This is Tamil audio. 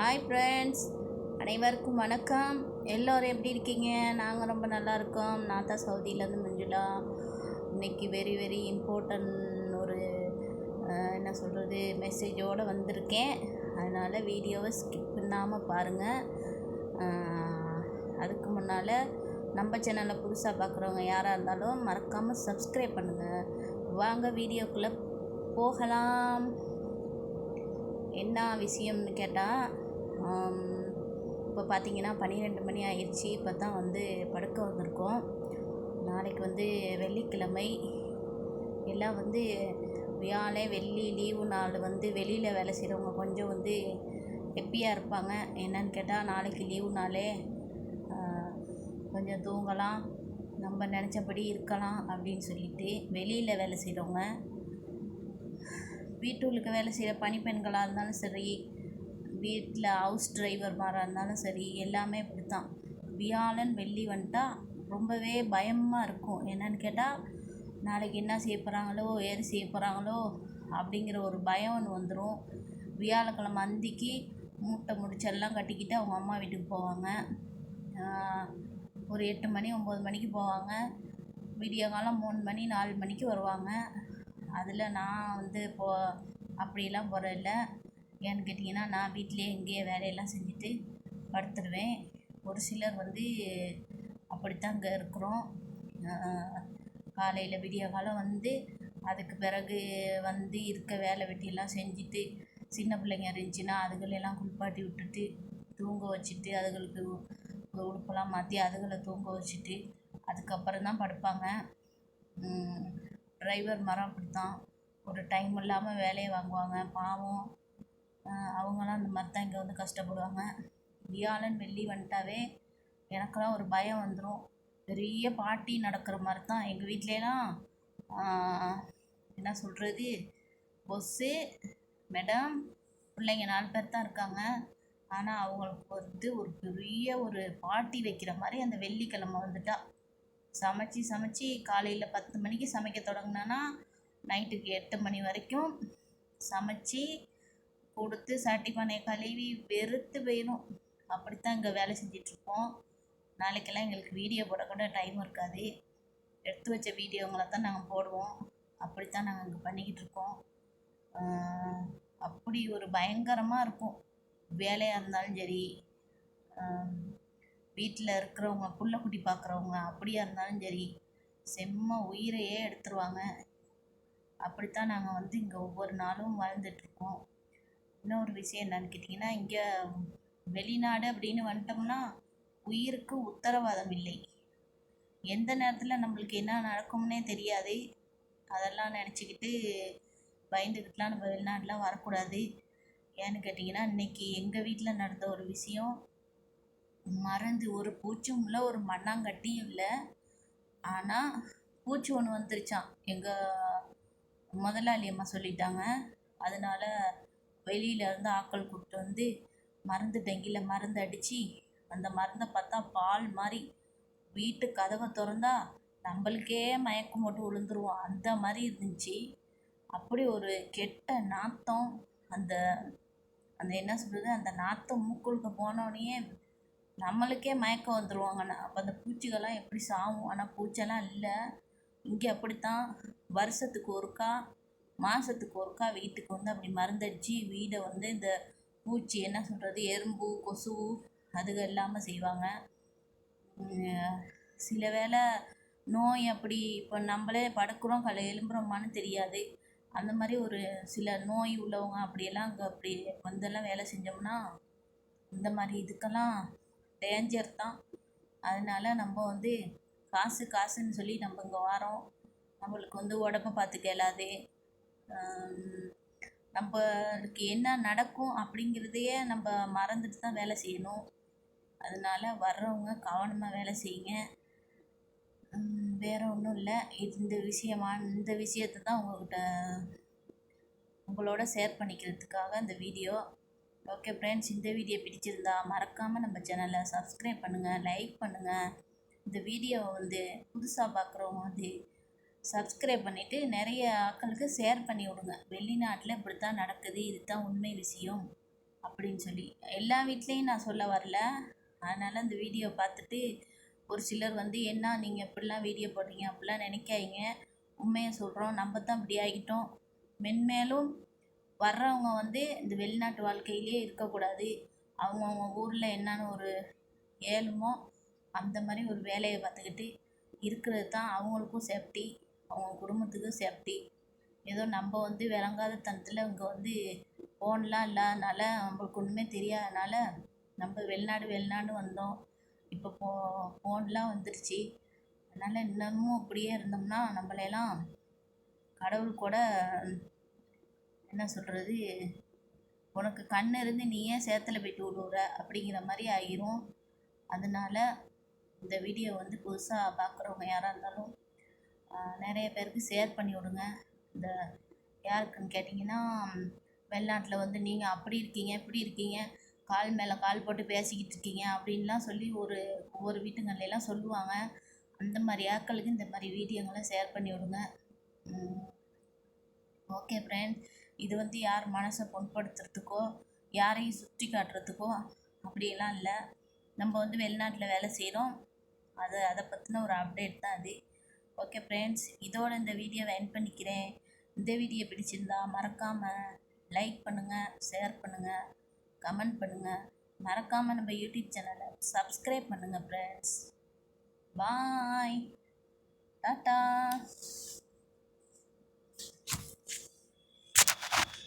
ஹாய் ஃப்ரெண்ட்ஸ் அனைவருக்கும் வணக்கம். எல்லோரும் எப்படி இருக்கீங்க? நாங்கள் ரொம்ப நல்லா இருக்கோம். நான் தான் சவுதியிலேருந்து மஞ்சுளா. இன்னைக்கு வெரி வெரி இம்பார்ட்டன்ட் ஒரு என்ன சொல்கிறது மெசேஜோடு வந்திருக்கேன். அதனால் வீடியோவை ஸ்கிப் பண்ணாமல் பாருங்கள் அதுக்கு முன்னால் நம்ம சேனலை புதுசாக பார்க்குறவங்க யாராக இருந்தாலும் மறக்காமல் சப்ஸ்கிரைப் பண்ணுங்கள் வாங்க வீடியோக்குள்ளே போகலாம். என்ன விஷயம்னு கேட்டால் இப்போ பார்த்தீங்கன்னா பன்னிரெண்டு மணி ஆயிடுச்சு இப்போ தான் வந்து படுக்க வந்திருக்கோம். நாளைக்கு வந்து வெள்ளிக்கிழமை. எல்லாம் வந்து வியாழை வெள்ளி லீவு நாள் வந்து வெளியில் வேலை செய்கிறவங்க கொஞ்சம் வந்து ஹெப்பியாக இருப்பாங்க. என்னன்னு கேட்டால் நாளைக்கு லீவு நாளே கொஞ்சம் தூங்கலாம். நம்ம நினச்சபடி இருக்கலாம் அப்படின்னு சொல்லிட்டு வெளியில் வேலை செய்கிறவங்க வீட்டுக்கு வேலை செய்கிற பணிப்பெண்களாக இருந்தாலும் சரி வீட்டில் ஹவுஸ் டிரைவர்மாராக இருந்தாலும் சரி எல்லாமே இப்படி தான் வியாழன் வெள்ளி வந்துட்டா ரொம்பவே பயமாக இருக்கும். என்னன்னு கேட்டால் நாளைக்கு என்ன செய்ய போகிறாங்களோ ஏது செய்ய போகிறாங்களோ அப்படிங்கிற ஒரு பயம் ஒன்று வந்துடும் வியாழக்கிழமை அந்திக்கு மூட்டை முடிச்செல்லாம் கட்டிக்கிட்டு அவங்க அம்மா வீட்டுக்கு போவாங்க. ஒரு எட்டு மணி ஒம்பது மணிக்கு போவாங்க. விடிய காலம் மூணு மணி நாலு மணிக்கு வருவாங்க. அதில் நான் வந்து இப்போ அப்படிலாம் போகிறதில்ல ஏன்னு கேட்டிங்கன்னா நான் வீட்டிலேயே இங்கேயே வேலையெல்லாம் செஞ்சுட்டு படுத்துடுவேன் ஒரு சிலர் வந்து அப்படித்தான் இங்கே இருக்கிறோம் காலையில் விடிய காலம் வந்து அதுக்கு பிறகு வந்து இருக்க வேலை வெட்டியெல்லாம் செஞ்சுட்டு சின்ன பிள்ளைங்க இருந்துச்சுன்னா அதுகளெல்லாம் குளிப்பாட்டி விட்டுட்டு தூங்க வச்சுட்டு அதுகளுக்கு உடுப்பெல்லாம் மாற்றி அதுகளை தூங்க வச்சுட்டு அதுக்கப்புறம் தான் படுப்பாங்க. டிரைவர் மரம் அப்படித்தான். ஒரு டைம் இல்லாமல் வேலையை வாங்குவாங்க. பாவம். அவங்களாம் அந்த மாதிரி தான் இங்கே வந்து கஷ்டப்படுவாங்க. வியாழன் வெள்ளி வந்துட்டாவே எனக்கெல்லாம் ஒரு பயம் வந்துடும் பெரிய பார்ட்டி நடக்கிற மாதிரி தான் எங்கள் வீட்லலாம் என்ன சொல்கிறது பொஸ்ஸு மேடம் பிள்ளைங்க நாலு பேர் தான் இருக்காங்க. ஆனால் அவங்களுக்கு வந்து ஒரு பெரிய ஒரு பார்ட்டி வைக்கிற மாதிரி அந்த வெள்ளிக்கிழமை வந்துட்டா. சமைச்சி சமைச்சி காலையில் பத்து மணிக்கு சமைக்க தொடங்கினேன்னா நைட்டுக்கு எட்டு மணி வரைக்கும் சமைச்சி கொடுத்து சட்டி பானையை கழுவி வெறுத்து போயிடும் அப்படித்தான் இங்கே வேலை செஞ்சிட்ருப்போம் நாளைக்கெல்லாம் எங்களுக்கு வீடியோ போட கூட டைம் இருக்காது. எடுத்து வச்ச வீடியோங்களை தான் நாங்கள் போடுவோம். அப்படித்தான் நாங்கள் இங்கே பண்ணிக்கிட்டு இருக்கோம் அப்படி ஒரு பயங்கரமாக இருக்கும். வேலையாக இருந்தாலும் சரி வீட்டில் இருக்கிறவங்க புள்ள குட்டி பார்க்குறவங்க அப்படியா இருந்தாலும் சரி செம்ம உயிரையே எடுத்துருவாங்க. அப்படித்தான் நாங்கள் வந்து இங்கே ஒவ்வொரு நாளும் வாழ்ந்துட்டுருக்கோம் இன்னொரு விஷயம் என்னன்னு கேட்டிங்கன்னா இங்கே வெளிநாடு அப்படின்னு வந்துட்டோம்னா உயிருக்கு உத்தரவாதம் இல்லை. எந்த நேரத்தில் நம்மளுக்கு என்ன நடக்கும்னே தெரியாது. அதெல்லாம் நினச்சிக்கிட்டு பயந்துக்கிட்டுலாம் நம்ம வெளிநாட்டெலாம் வரக்கூடாது. ஏன்னு கேட்டிங்கன்னா இன்னைக்கு எங்கள் வீட்டில் நடந்த ஒரு விஷயம். மறந்து ஒரு பூச்சும் இல்லை ஒரு மண்ணாங்கட்டியும் இல்லை. ஆனால் பூச்சி ஒன்று வந்துருச்சான் எங்கள் முதலாளி அம்மா சொல்லிட்டாங்க. அதனால் வெளியில இருந்து ஆட்கள் கூப்பிட்டு வந்து மருந்து டெங்கியில் மருந்து அடித்து அந்த மருந்தை பார்த்தா பால் மாதிரி வீட்டு கதவை திறந்தா நம்மளுக்கே மயக்கம் போட்டு விழுந்துருவோம். அந்த மாதிரி இருந்துச்சு. அப்படி ஒரு கெட்ட நாத்தம் அந்த அந்த என்ன சொல்கிறது அந்த நாத்தம் மூக்குழுக்க போனோடனே நம்மளுக்கே மயக்கம் வந்துடுவாங்கண்ணா அப்போ அந்த பூச்சிகள்லாம் எப்படி சாகும் ஆனால் பூச்செல்லாம் இல்லை. இங்கே அப்படித்தான். வருஷத்துக்கு ஒருக்கா மாதத்துக்கு ஒருக்கா வீட்டுக்கு வந்து அப்படி மருந்தடிச்சு வீடை வந்து இந்த பூச்சி என்ன சொல்கிறது எறும்பு கொசு அதுக இல்லாமல் செய்வாங்க. சில வேளை நோய் அப்படி இப்போ நம்மளே படுக்கிறோம் கலை எலும்புறோமான்னு தெரியாது. அந்த மாதிரி ஒரு சில நோய் உள்ளவங்க அப்படியெல்லாம் அங்கே அப்படி வந்தெல்லாம் வேலை செஞ்சோம்னா இந்த மாதிரி இதுக்கெல்லாம் டேஞ்சர் தான். அதனால நம்ம வந்து காசு காசுன்னு சொல்லி நம்ம இங்கே வரோம். நம்மளுக்கு வந்து உடம்ப பார்த்துக்க இயலாது நம்மளுக்கு என்ன நடக்கும் அப்படிங்கிறதையே நம்ம மறந்துட்டு தான் வேலை செய்யணும். அதனால வர்றவங்க கவனமாக வேலை செய்யுங்க. வேறு ஒன்றும் இல்லை. இந்த விஷயமா இந்த விஷயத்தை தான் உங்கள்கிட்ட உங்களோட ஷேர் பண்ணிக்கிறதுக்காக இந்த வீடியோ ஓகே ஃப்ரெண்ட்ஸ் இந்த வீடியோ பிடிச்சிருந்தா மறக்காமல் நம்ம சேனலை சப்ஸ்கிரைப் பண்ணுங்கள் லைக் பண்ணுங்கள் இந்த வீடியோவை வந்து புதுசாக பார்க்குறவங்க வந்து சப்ஸ்கிரைப் பண்ணிவிட்டு நிறைய ஆட்களுக்கு ஷேர் பண்ணி விடுங்க. வெளிநாட்டில் இப்படி தான் நடக்குது இதுதான் உண்மை விஷயம் அப்படின்னு சொல்லி. எல்லா வீட்லேயும் நான் சொல்ல வரல. அதனால் அந்த வீடியோ பார்த்துட்டு ஒரு சிலர் வந்து என்ன நீங்கள் இப்படிலாம் வீடியோ போடுறீங்க? அப்படிலாம் நினைக்காதீங்க. உண்மையை சொல்கிறோம் நம்ம தான் இப்படி ஆகிட்டோம். மென்மேலும் வர்றவங்க வந்து இந்த வெளிநாட்டு வாழ்க்கையிலே இருக்கக்கூடாது. அவங்கவுங்க ஊரில் என்னன்னு ஒரு ஏழுமோ அந்த மாதிரி ஒரு வேலையை பார்த்துக்கிட்டு இருக்கிறது தான் அவங்களுக்கும் சேஃப்டி அவங்க குடும்பத்துக்கும் சேஃப்டி. ஏதோ நம்ம வந்து விளங்காத தனத்தில் இங்கே வந்து ஃபோன்லாம் இல்லாதனால நம்மளுக்கு ஒன்றுமே தெரியாதனால நம்ம வெளிநாடு வெளிநாடு வந்தோம். இப்போ ஃபோ ஃபோன்லாம் வந்துருச்சு. அதனால் இன்னமும் அப்படியே இருந்தோம்னா நம்மளையெல்லாம் கடவுள் கூட என்ன சொல்கிறது உனக்கு கண் இருந்து நீ ஏன் சேத்துல போயிட்டு விடுற அப்படிங்கிற மாதிரி ஆகிரும் அதனால இந்த வீடியோ வந்து புதுசாக பார்க்குறவங்க யாராக இருந்தாலும் நிறைய பேருக்கு ஷேர் பண்ணி விடுங்க. இந்த யாருக்குன்னு கேட்டிங்கன்னா வெளிநாட்டில் வந்து நீங்கள் அப்படி இருக்கீங்க இப்படி இருக்கீங்க கால் மேலே கால் போட்டு பேசிக்கிட்டு இருக்கீங்க அப்படின்லாம் சொல்லி ஒரு ஒவ்வொரு வீட்டுங்கள்லாம் சொல்லுவாங்க. அந்த மாதிரி ஆட்களுக்கு இந்த மாதிரி வீடியோங்களை ஷேர் பண்ணி விடுங்க. ஓகே ஃப்ரெண்ட்ஸ் இது வந்து யார் மனசை புண்படுத்துறதுக்கோ யாரையும் சுற்றி காட்டுறதுக்கோ அப்படியெல்லாம் இல்லை. நம்ம வந்து வெளிநாட்டில் வேலை செய்கிறோம் அது அதை பற்றின ஒரு அப்டேட் தான் அது. ஓகே ஃப்ரெண்ட்ஸ் இதோட இந்த வீடியோவை என் பண்ணிக்கிறேன். இந்த வீடியோ பிடிச்சிருந்தா மறக்காமல் லைக் பண்ணுங்கள் ஷேர் பண்ணுங்கள் கமெண்ட் பண்ணுங்கள் மறக்காமல் நம்ம யூடியூப் சேனலை சப்ஸ்கிரைப் பண்ணுங்கள் ஃப்ரெண்ட்ஸ் பாய் டாட்டா